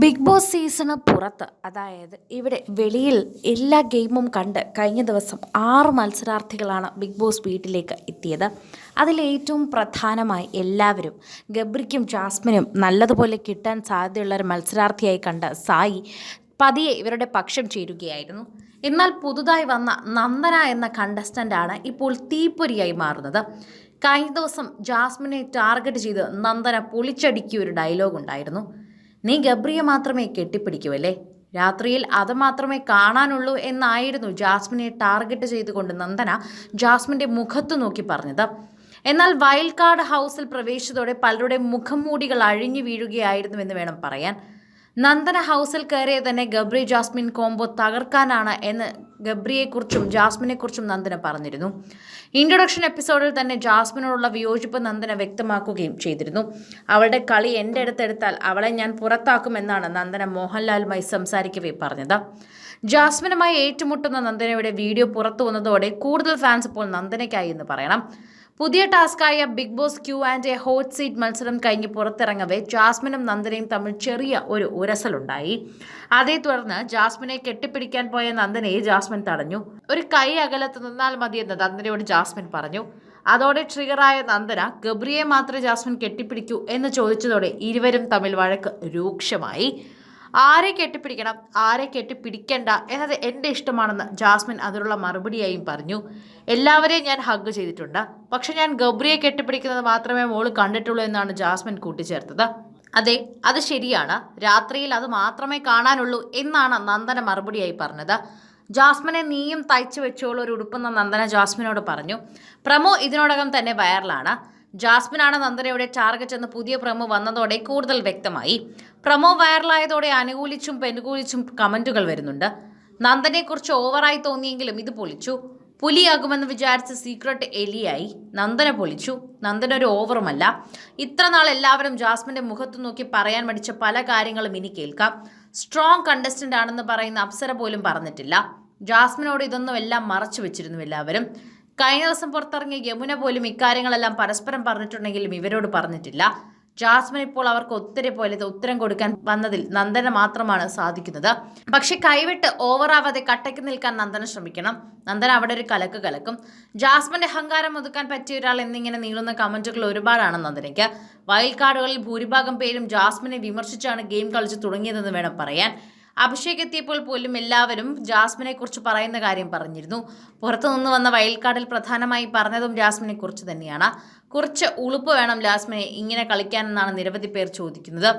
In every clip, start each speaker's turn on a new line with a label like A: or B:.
A: Big boss season പുറത്ത്. അതായത് ഇവിടെ വെളിയിൽ എല്ലാ ഗെയിമും കണ്ട് കഴിഞ്ഞ ദിവസം ആറ് മത്സരാർത്ഥികളാണ് ബിഗ് ബോസ് വീട്ടിലേക്ക് എത്തിയത്. അതിലേറ്റവും പ്രധാനമായി എല്ലാവരും ഗബ്രിക്കും ജാസ്മിനും നല്ലതുപോലെ കിട്ടാൻ സാധ്യതയുള്ള ഒരു മത്സരാർത്ഥിയായി കണ്ട സായി പതിയെ ഇവരുടെ പക്ഷം ചേരുകയായിരുന്നു. എന്നാൽ പുതുതായി വന്ന നന്ദന എന്ന കണ്ടസ്റ്റന്റാണ് ഇപ്പോൾ തീപ്പൊരിയായി മാറുന്നത്. കഴിഞ്ഞ ദിവസം ജാസ്മിനെ ടാർഗറ്റ് ചെയ്ത് നന്ദന പൊളിച്ചടുക്കിയ ഒരു ഡയലോഗ് ഉണ്ടായിരുന്നു. നീ ഗബ്രിയെ മാത്രമേ കെട്ടിപ്പിടിക്കുവല്ലേ രാത്രിയിൽ അത് മാത്രമേ കാണാനുള്ളൂ എന്നായിരുന്നു ജാസ്മിനെ ടാർഗറ്റ് ചെയ്തുകൊണ്ട് നന്ദന ജാസ്മിന്റെ മുഖത്തു നോക്കി പറഞ്ഞത്. എന്നാൽ വൈൽഡ് കാർഡ് ഹൗസിൽ പ്രവേശിച്ചതോടെ പലരുടെ മുഖംമൂടികൾ അഴിഞ്ഞു വീഴുകയായിരുന്നുവെന്ന് വേണം പറയാൻ. നന്ദന ഹൗസിൽ കയറിയ തന്നെ ഗബ്രി ജാസ്മിൻ കോംബോ തകർക്കാനാണ് എന്ന് ഗബ്രിയെക്കുറിച്ചും ജാസ്മിനെക്കുറിച്ചും നന്ദന പറഞ്ഞിരുന്നു. ഇൻട്രൊഡക്ഷൻ എപ്പിസോഡിൽ തന്നെ ജാസ്മിനോടുള്ള വിയോജിപ്പ് നന്ദന വ്യക്തമാക്കുകയും ചെയ്തിരുന്നു. അവളുടെ കളി എന്റെ അടുത്തെടുത്താൽ അവളെ ഞാൻ പുറത്താക്കുമെന്നാണ് നന്ദന മോഹൻലാലുമായി സംസാരിക്കവേ പറഞ്ഞത്. ജാസ്മിനുമായി ഏറ്റുമുട്ടുന്ന നന്ദനയുടെ വീഡിയോ പുറത്തു വന്നതോടെ കൂടുതൽ ഫാൻസ് ഇപ്പോൾ നന്ദനയ്ക്കായി എന്ന് പറയണം. പുതിയ ടാസ്കായ big boss Q and A hot seat മത്സരം കഴിഞ്ഞ് പുറത്തിറങ്ങവേ ജാസ്മിനും നന്ദനയും തമ്മിൽ ചെറിയ ഒരു ഉരസലുണ്ടായി. അതേ തുടർന്ന് ജാസ്മിനെ കെട്ടിപ്പിടിക്കാൻ പോയ നന്ദനയെ ജാസ്മിൻ തടഞ്ഞു. ഒരു കൈ അകലത്ത് നിന്നാൽ മതിയെന്ന് നന്ദനയോട് ജാസ്മിൻ പറഞ്ഞു. അതോടെ ട്രിഗറായ നന്ദന ഗബ്രിയെ മാത്രമേ ജാസ്മിൻ കെട്ടിപ്പിടിക്കൂ എന്ന് ചോദിച്ചതോടെ ഇരുവരും തമ്മിൽ വഴക്ക് രൂക്ഷമായി. ആരെ കെട്ടിപ്പിടിക്കണം? ആരെ കെട്ടിപ്പിടിക്കണ്ട? എന്നത് എന്റെ ഇഷ്ടമാണെന്ന് ജാസ്മിൻ അതിനുള്ള മറുപടിയായും പറഞ്ഞു. എല്ലാവരെയും ഞാൻ ഹഗ് ചെയ്തിട്ടുണ്ട്. പക്ഷെ ഞാൻ ഗബ്രിയെ കെട്ടിപ്പിടിക്കുന്നത് മാത്രമേ മോൾ കണ്ടിട്ടുള്ളൂ എന്നാണ് ജാസ്മിൻ കൂട്ടിച്ചേർത്തത്. അതെ അത് ശരിയാണ്. രാത്രിയിൽ അത് മാത്രമേ കാണാനുള്ളൂ എന്നാണ് നന്ദന മറുപടിയായി പറഞ്ഞത്. ജാസ്മിനെ നീയും തയ്ച്ചു വെച്ചോളൂ ഒരു ഉടുപ്പെന്ന നന്ദന ജാസ്മിനോട് പറഞ്ഞു. പ്രമോ ഇതിനോടകം തന്നെ വൈറലാണ് ജാസ്മിനാണ് നന്ദനയുടെ ടാർഗറ്റ് എന്ന് പുതിയ പ്രമോ വന്നതോടെ കൂടുതൽ വ്യക്തമായി. പ്രമോ വൈറലായതോടെ അനുകൂലിച്ചും പെനുകൂലിച്ചും കമന്റുകൾ വരുന്നുണ്ട്. നന്ദനെക്കുറിച്ച് ഓവറായി തോന്നിയെങ്കിലും ഇത് പൊളിച്ചു. പുലിയാകുമെന്ന് വിചാരിച്ച സീക്രട്ട് എലിയായി. നന്ദന പൊളിച്ചു. നന്ദന ഒരു ഓവറുമല്ല. ഇത്ര നാൾ എല്ലാവരും ജാസ്മിന്റെ മുഖത്ത് നോക്കി പറയാൻ മടിച്ച പല കാര്യങ്ങളും ഇനി കേൾക്കാം. സ്ട്രോങ് കണ്ടസ്റ്റന്റ് ആണെന്ന് പറയുന്ന അപ്സര പോലും പറഞ്ഞിട്ടില്ല. ജാസ്മിനോട് ഇതൊന്നും എല്ലാം മറച്ചു വെച്ചിരുന്നു എല്ലാവരും. കഴിഞ്ഞ ദിവസം പുറത്തിറങ്ങിയ യമുന പോലും ഇക്കാര്യങ്ങളെല്ലാം പരസ്പരം പറഞ്ഞിട്ടുണ്ടെങ്കിലും ഇവരോട് പറഞ്ഞിട്ടില്ല. ജാസ്മിൻ ഇപ്പോൾ അവർക്ക് ഒത്തിരി പോലെ ഉത്തരം കൊടുക്കാൻ വന്നതിൽ നന്ദന മാത്രമാണ് സാധിക്കുന്നത്. പക്ഷെ കൈവിട്ട് ഓവറാവാതെ കട്ടയ്ക്ക് നിൽക്കാൻ നന്ദന ശ്രമിക്കണം. നന്ദന അവിടെ ഒരു കലക്ക് കലക്കും. ജാസ്മിന്റെ അഹങ്കാരം ഒതുക്കാൻ പറ്റിയ ഒരാൾ എന്നിങ്ങനെ നീളുന്ന കമന്റുകൾ ഒരുപാടാണ് നന്ദനയ്ക്ക്. വൈൽഡ് കാർഡുകളിൽ ഭൂരിഭാഗം പേരും ജാസ്മിനെ വിമർശിച്ചാണ് ഗെയിം കളിച്ച് തുടങ്ങിയതെന്ന് വേണം പറയാൻ. അഭിഷേക് എത്തിയപ്പോൾ പോലും എല്ലാവരും ജാസ്മിനെ കുറിച്ച് പറയുന്ന കാര്യം പറഞ്ഞിരുന്നു. പുറത്തുനിന്ന് വന്ന വയൽക്കാടിൽ പ്രധാനമായി പറഞ്ഞതും ജാസ്മിനെ കുറിച്ച് തന്നെയാണ്. കുറച്ച് ഉളുപ്പ് വേണം ജാസ്മിനെ ഇങ്ങനെ കളിക്കാനെന്നാണ് നിരവധി പേർ ചോദിക്കുന്നത്.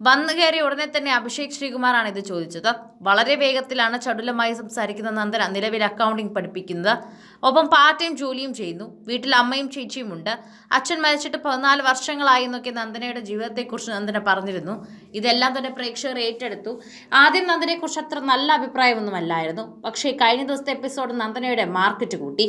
A: വന്നു കയറിയ ഉടനെ തന്നെ അഭിഷേക് ശ്രീകുമാറാണ് ഇത് ചോദിച്ചത്. വളരെ വേഗത്തിലാണ് ചടുലമായി സംസാരിക്കുന്ന നന്ദന നിലവിൽ അക്കൗണ്ടിംഗ് പഠിപ്പിക്കുന്നത്. ഒപ്പം പാർട്ട് ടൈം ജോലിയും ചെയ്യുന്നു. വീട്ടിൽ അമ്മയും ചേച്ചിയും ഉണ്ട്. അച്ഛൻ മരിച്ചിട്ട് പതിനാല് വർഷങ്ങളായി എന്നൊക്കെ നന്ദനയുടെ ജീവിതത്തെക്കുറിച്ച് നന്ദന പറഞ്ഞിരുന്നു. ഇതെല്ലാം തന്നെ പ്രേക്ഷകർ ഏറ്റെടുത്തു. ആദ്യം നന്ദനയെക്കുറിച്ച് അത്ര നല്ല അഭിപ്രായമൊന്നുമല്ലായിരുന്നു പക്ഷേ കഴിഞ്ഞ ദിവസത്തെ എപ്പിസോഡ് നന്ദനയുടെ മാർക്കറ്റ് കൂട്ടി.